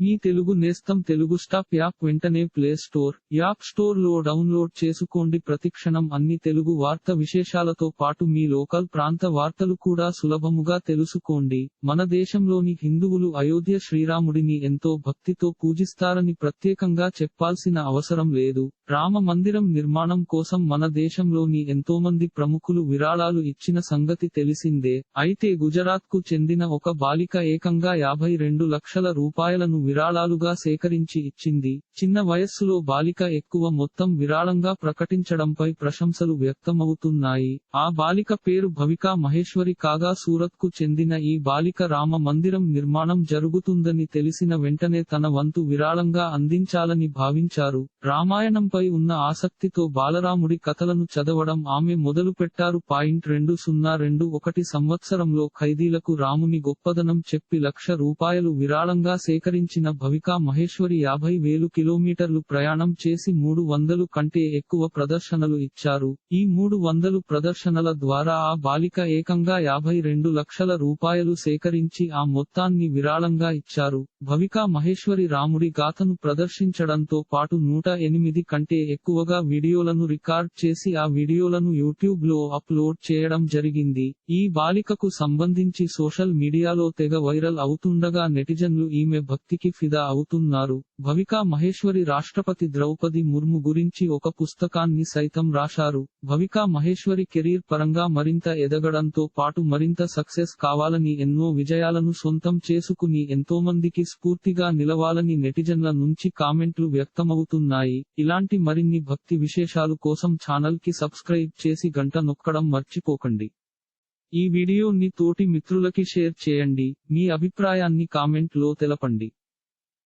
మీ తెలుగు నేస్తం Telugu stop app వెంటనే play store app స్టోర్లో డౌన్లోడ్ చేసుకోండి. ప్రతిక్షణం అన్ని తెలుగు వార్త విశేషాలతో పాటు మీ లోకల్ ప్రాంత వార్తలు కూడా సులభముగా తెలుసుకోండి. మన దేశంలోని హిందువులు అయోధ్య శ్రీరాముడిని ఎంతో భక్తితో పూజిస్తారని ప్రత్యేకంగా చెప్పాల్సిన అవసరం లేదు. రామ మందిరం నిర్మాణం కోసం మన దేశంలోని ఎంతోమంది ప్రముఖులు విరాళాలు ఇచ్చిన సంగతి తెలిసిందే. అయితే గుజరాత్కు చెందిన ఒక బాలిక ఏకంగా యాభై రెండు లక్షల రూపాయలను విరాళాలుగా సేకరించి ఇచ్చింది. చిన్న వయస్సులో బాలిక ఎక్కువ మొత్తం విరాళంగా ప్రకటించడంపై ప్రశంసలు వ్యక్తమవుతున్నాయి. ఆ బాలిక పేరు భవికా మహేశ్వరి కాగా సూరత్కు చెందిన ఈ బాలిక రామ మందిరం నిర్మాణం జరుగుతుందని తెలిసిన వెంటనే తన వంతు విరాళంగా అందించాలని భావించారు. రామాయణంపై ఉన్న ఆసక్తితో బాలరాముడి కథలను చదవడం ఆమె మొదలు పెట్టారు పాయింట్ రెండు సున్నా రెండు ఒకటి సంవత్సరంలో ఖైదీలకు రాముని గొప్పదనం చెప్పి లక్ష రూపాయలు విరాళంగా సేకరించిన భవికా మహేశ్వరి యాభై వేలు కిలోమీటర్లు ప్రయాణం చేసి మూడు వందలు కంటే ఎక్కువ ప్రదర్శనలు ఇచ్చారు. ఈ మూడు వందలు ప్రదర్శనల ద్వారా ఆ బాలిక ఏకంగా యాభై రెండు లక్షల రూపాయలు సేకరించి ఆ మొత్తాన్ని విరాళంగా ఇచ్చారు. భవికా మహేశ్వరి రాముడి గాథను ప్రదర్శించడంతో పాటు నూట ఎనిమిది కంటే ఎక్కువగా వీడియోలను రికార్డ్ చేసి ఆ వీడియోలను యూట్యూబ్లో అప్లోడ్ చేయడం జరిగింది. ఈ బాలికకు సంబంధించి సోషల్ మీడియాలో తెగ వైరల్ అవుతుండగా నెటిజన్లు ఈమె భక్తి భక్తికి ఫిదా అవుతున్నారు. భవికా మహేశ్వరి రాష్ట్రపతి ద్రౌపది ముర్ము గురించి ఒక పుస్తకాన్ని సైతం రాశారు. భవికా మహేశ్వరి కెరీర్ పరంగా మరింత ఎదగడంతో పాటు మరింత సక్సెస్ కావాలని ఎన్నో విజయాలను సొంతం చేసుకుని ఎంతోమందికి స్ఫూర్తిగా నిలవాలని నెటిజన్ల నుంచి కామెంట్లు వ్యక్తమవుతున్నాయి. ఇలాంటి మరిన్ని భక్తి విశేషాలు కోసం ఛానల్కి సబ్స్క్రైబ్ చేసి గంట నొక్కడం మర్చిపోకండి. ఈ వీడియోని తోటి మిత్రులకి షేర్ చేయండి. మీ అభిప్రాయాన్ని కామెంట్లో తెలపండి.